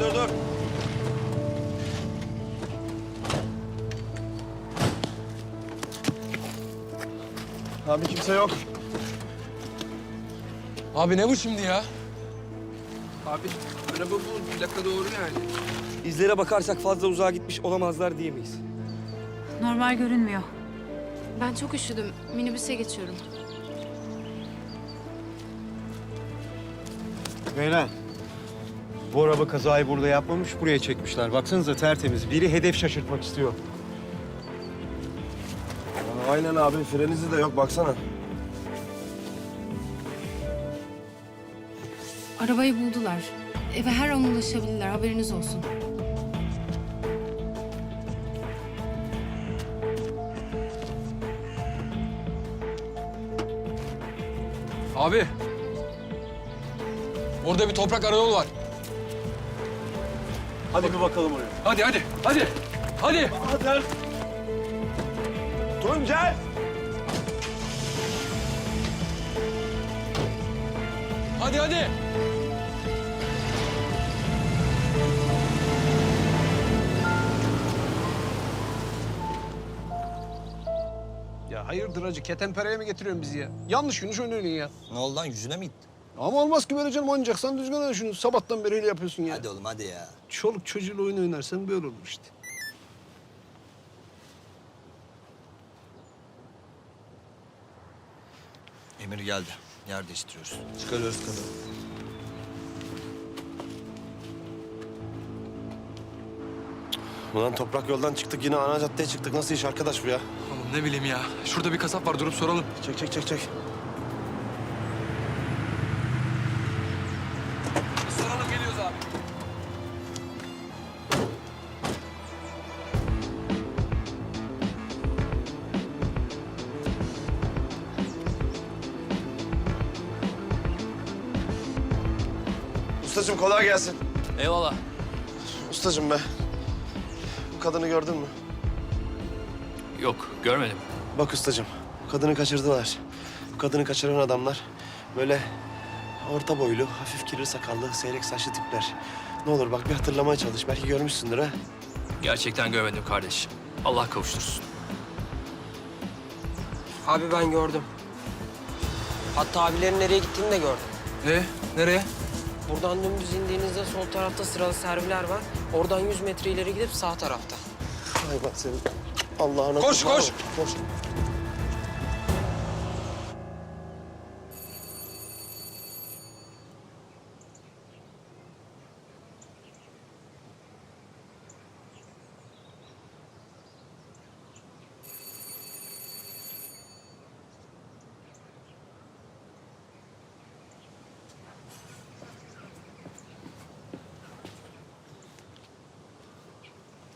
dur dur dur. Abi kimse yok. Abi ne bu şimdi ya? Abi araba bu plaka doğru yani. İzlere bakarsak fazla uzağa gitmiş olamazlar diyemeyiz. Normal görünmüyor. Ben çok üşüdüm. Minibüse geçiyorum. Beyler. Bu araba kazayı burada yapmamış, buraya çekmişler. Baksanıza tertemiz. Biri hedef şaşırtmak istiyor. Aynen abi frenizi de yok baksana. Arabayı buldular. Eve her an ulaşabilirler. Haberiniz olsun. Abi. Orada bir toprak arayol var. Hadi bir bakalım oraya. Hadi hadi hadi. Hadi. Tuncel! Hadi hadi. Ya hayırdır hacı ketenpereye mi getiriyorsun bizi ya? Yanlış Yunus oynuyorsun ya. Ne oldu lan yüzüne mi gitti? Ama olmaz ki böyle canım oynayacaksan düzgün oyna şunu. Sabahtan beri öyle yapıyorsun ya. Hadi oğlum hadi ya. Çoluk çocuğuyla oyun oynarsan böyle olur işte. Emir geldi. Yer değiştiriyoruz. Çıkarıyoruz kadını. Ulan toprak yoldan çıktık yine ana caddeye çıktık. Nasıl iş arkadaş bu ya? Oğlum ne bileyim ya. Şurada bir kasap var durup soralım. Çek çek çek çek. Ustacığım kolay gelsin. Eyvallah. Ustacığım be. Bu kadını gördün mü? Yok görmedim. Bak ustacığım. Bu kadını kaçırdılar. Bu kadını kaçıran adamlar böyle orta boylu, hafif kirli sakallı, seyrek saçlı tipler. Ne olur bak bir hatırlamaya çalış. Belki görmüşsündür ha. Gerçekten görmedim kardeş. Allah kavuştursun. Abi ben gördüm. Hatta abilerin nereye gittiğini de gördüm. E nereye? Buradan dümdüz indiğinizde sol tarafta sıralı serviler var. Oradan 100 metre ileri gidip sağ tarafta. Ay bak senin. Allah'ına Koş, kurban koş. ol. Koş.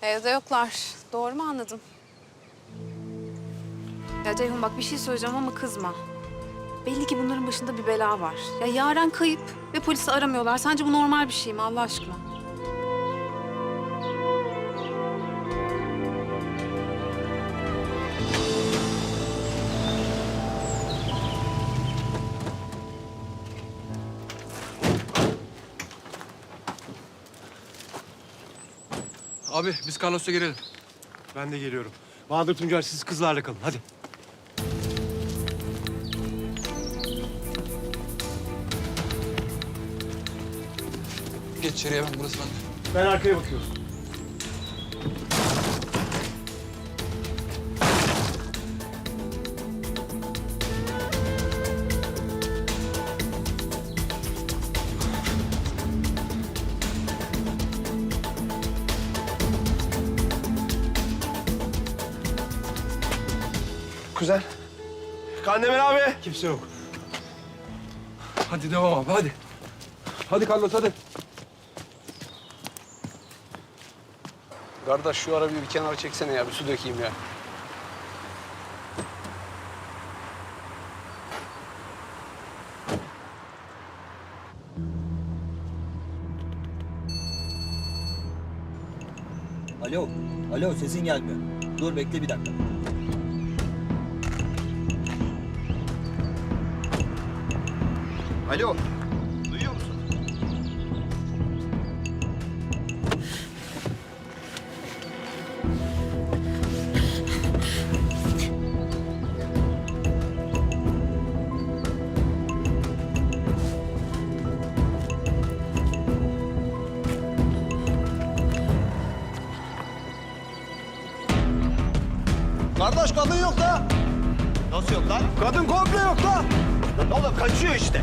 Evde yoklar. Doğru mu anladım? Ya Ceyhun bak bir şey söyleyeceğim ama kızma. Belli ki bunların başında bir bela var. Ya Yaren kayıp ve polisi aramıyorlar. Sence bu normal bir şey mi Allah aşkına? Abi biz Carlos'a girelim. Ben de geliyorum. Bahadır Tuncer siz kızlarla kalın. Hadi. Geç içeriye ben burası bende. Ben arkaya bakıyorum. Kuzen. Kandemir abi. Kimse yok. Hadi devam abi hadi. Hadi Carlos hadi. Kardeş şu arabayı bir kenara çeksene ya bir su dökeyim ya. Alo. Alo sesin gelmiyor. Dur bekle bir dakika. Alo. Duyuyor musun? Kardeş kadın yok da. Nasıl yok lan? Kadın komple yok da. Lan oğlum kaçıyor işte.